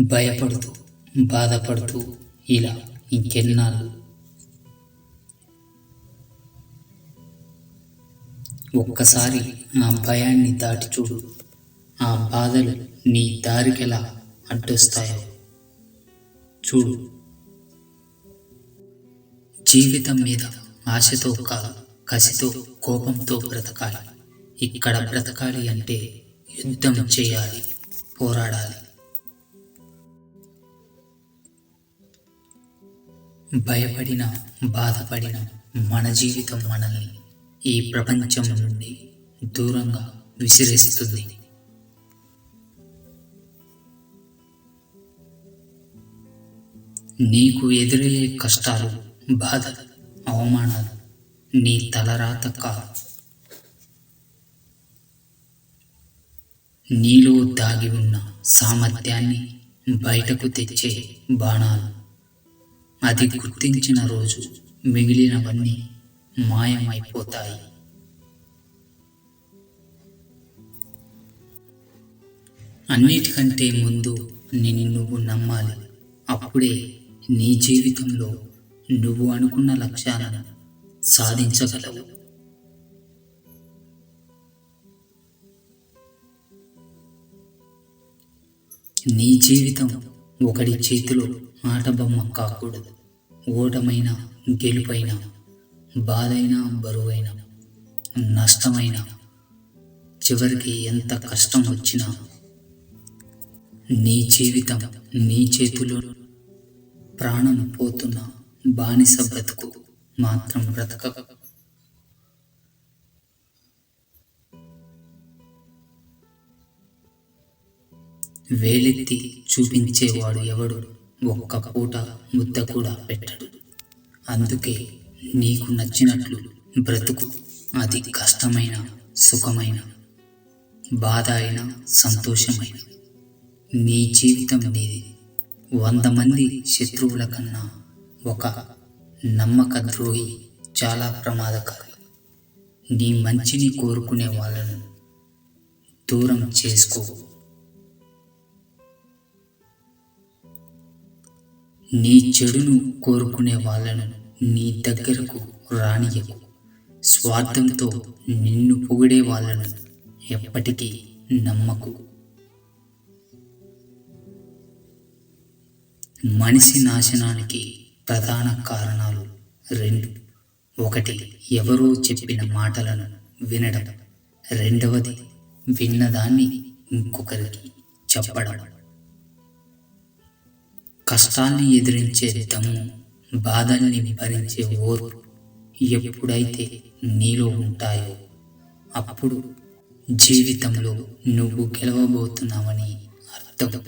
భయపడుతూ బాధపడుతూ ఇలా ఇంకెన్నాళ్ళు. ఒక్కసారి ఆ భయాన్ని దాటి చూడు. ఆ బాధలు నీ దారికెలా అడ్డొస్తాయో. చూడు. జీవితం మీద ఆశతో కాదు కసితో కోపంతో బ్రతకాలి. ఇక్కడ బ్రతకాలి అంటే యుద్ధం చేయాలి పోరాడాలి. భయపడిన బాధపడిన మన జీవితం మనల్ని ఈ ప్రపంచం నుండి దూరంగా విసిరేస్తుంది. నీకు ఎదురయ్యే కష్టాలు బాధలు అవమానాలు నీ తలరాత కాదు. నీలో దాగి ఉన్న సామర్థ్యాన్ని బయటకు తెచ్చే బాణాలు అది గుర్తించిన రోజు మిగిలినవన్నీ మాయమైపోతాయి. అన్నిటికంటే ముందు నిన్ను నువ్వు నమ్మాలి. అప్పుడే నీ జీవితంలో నువ్వు అనుకున్న లక్ష్యాలను సాధించగలవు. నీ జీవితం ఒకడి చేతిలో ఆటబొమ్మ కాకూడదు. ఓటమైన గెలుపైన బాధైన బరువైన నష్టమైన చివరికి ఎంత కష్టం వచ్చినా నీ జీవితం నీ చేతిలో ప్రాణం పోతున్న బానిస బ్రతుకు మాత్రం బ్రతక వేలెత్తి చూపించేవాడు ఎవడు? ఒక్క పూట ముద్ద కూడా పెట్టడు. అందుకే నీకు నచ్చినట్లు బ్రతుకు. అది కష్టమైన సుఖమైన బాధ అయినా సంతోషమైన. నీ జీవితం నీది. వంద మంది శత్రువుల కన్నా ఒక నమ్మక ద్రోహి చాలా ప్రమాదకారి. నీ మంచిని కోరుకునే వాళ్ళను దూరం చేసుకో. నీ చెడును కోరుకునే వాళ్ళను నీ దగ్గరకు రానియకు స్వార్థంతో నిన్ను పొగిడే వాళ్ళను ఎప్పటికీ నమ్మకు. మనిషి నాశనానికి ప్రధాన కారణాలు రెండు. ఒకటి ఎవరో చెప్పిన మాటలను వినడం. రెండవది విన్నదాన్ని ఇంకొకరికి చెప్పడం. కష్టాన్ని ఎదిరించే దమ్ము బాధల్ని భరించే ఓర్పు ఎప్పుడైతే నీలో ఉంటాయో అప్పుడు జీవితంలో నువ్వు గెలవబోతున్నావని అర్థం.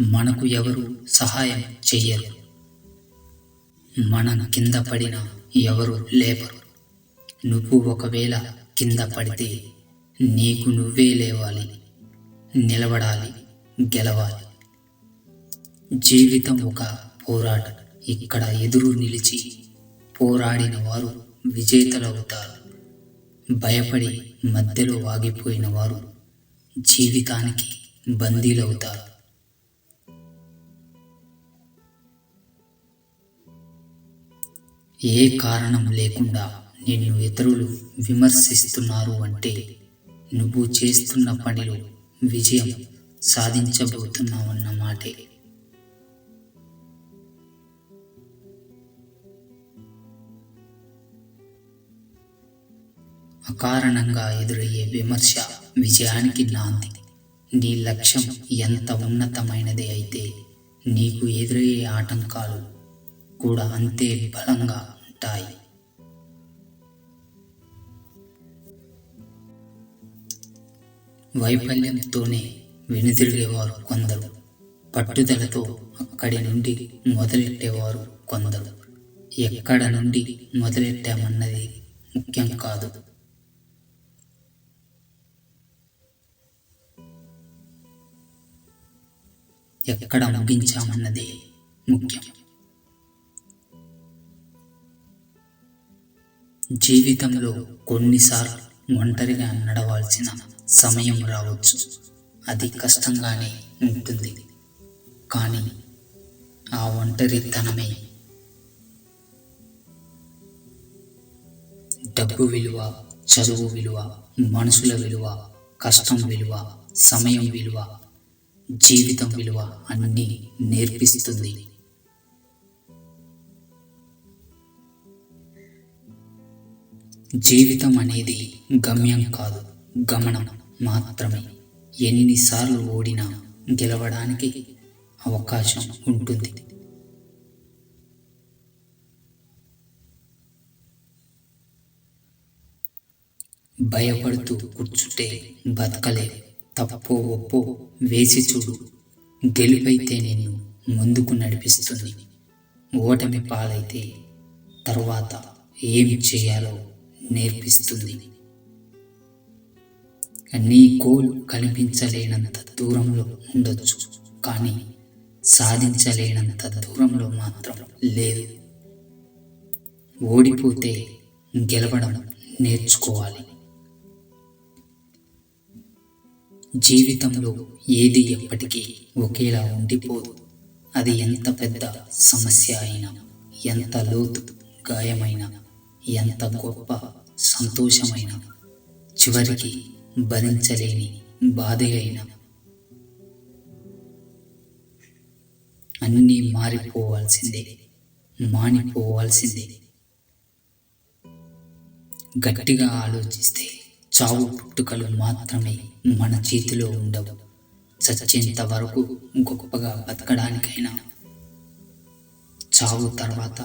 మనకు ఎవరు సహాయం చెయ్యరు. మనం కింద పడిన ఎవరు లేపరు. నువ్వు ఒకవేళ కింద పడితే నీకు నువ్వే లేవాలి. నిలబడాలి గెలవాలి. జీవితం ఒక పోరాటం. ఇక్కడ ఎదురు నిలిచి పోరాడిన వారు విజేతలవుతారు. భయపడి మధ్యలో ఆగిపోయిన వారు జీవితానికి బందీలవుతారు. ఏ కారణం లేకుండా నిన్ను ఇతరులు విమర్శిస్తున్నారు అంటే నువ్వు చేస్తున్న పనిలో విజయం సాధించబోతున్నామన్నమాటే అకారణంగా ఎదురయ్యే విమర్శ విజయానికి నాంది. నీ లక్ష్యం ఎంత ఉన్నతమైనది అయితే నీకు ఎదురయ్యే ఆటంకాలు కూడా అంతే బలంగా ఉంటాయి. వైఫల్యంతోనే వెనుదిరిగేవారు కొందరు. పట్టుదలతో అక్కడి నుండి మొదలెట్టేవారు కొందరు. ఎక్కడ నుండి మొదలెట్టామన్నది ముఖ్యం కాదు. ఎక్కడ ముగించామన్నదే ముఖ్యం. జీవితంలో కొన్నిసార్లు ఒంటరిగా నడవాల్సిన సమయం రావచ్చు. అది కష్టంగానే ఉంటుంది. కానీ ఆ ఒంటరితనమే డబ్బు విలువ చదువు విలువ మనుషుల విలువ కష్టం విలువ సమయం విలువ జీవితం విలువ అన్నీ నేర్పిస్తుంది. జీవితం అనేది గమ్యం కాదు గమనం మాత్రమే. ఎన్నిసార్లు ఓడినా గెలవడానికి అవకాశం ఉంటుంది. భయపడుతూ కూర్చుంటే బతకలే. తప్పో ఒప్పో వేసి చూడు. గెలుపైతే నిన్ను ముందుకు నడిపిస్తుంది. ఓటమి పాలైతే తర్వాత ఏమి చేయాలో నేర్పిస్తుంది. నీ గోల్ కనిపించలేనంత దూరంలో ఉండొచ్చు కానీ సాధించలేనంత దూరంలో మాత్రం లేదు. ఓడిపోతే గెలవడం నేర్చుకోవాలి. జీవితంలో ఏది ఎప్పటికీ ఒకేలా ఉండిపోదు. అది ఎంత పెద్ద సమస్య అయినా ఎంత లోతు గాయమైనా ఎంత గొప్ప సంతోషమైన చివరికి భరించలేని బాధ అయినా అన్నీ మారిపోవాల్సిందే మానిపోవాల్సిందే. గట్టిగా ఆలోచిస్తే చావు పుట్టుకలు మాత్రమే మన చేతిలో ఉండవు. చచ్చేంత వరకు గొప్పగా బతకడానికైనా. చావు తర్వాత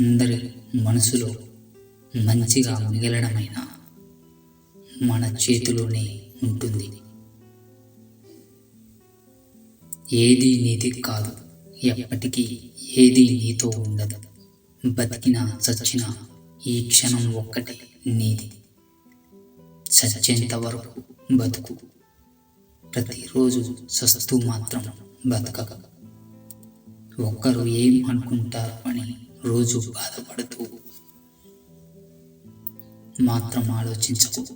అందరి మనసులో మంచిగా మిగలడమైనా మన చేతిలోనే ఉంటుంది. ఏది నీది కాదు ఎప్పటికీ ఏది నీతో ఉండదు. బతికిన చచ్చినా ఈ క్షణం ఒక్కటే నీది. చచ్చేంత వరకు బతుకు. ప్రతిరోజు సస్తూ మాత్రం బతకక. ఒక్కరు ఏం అనుకుంటారు అని రోజు బాధపడుతూ మాత్రం ఆలోచించకు.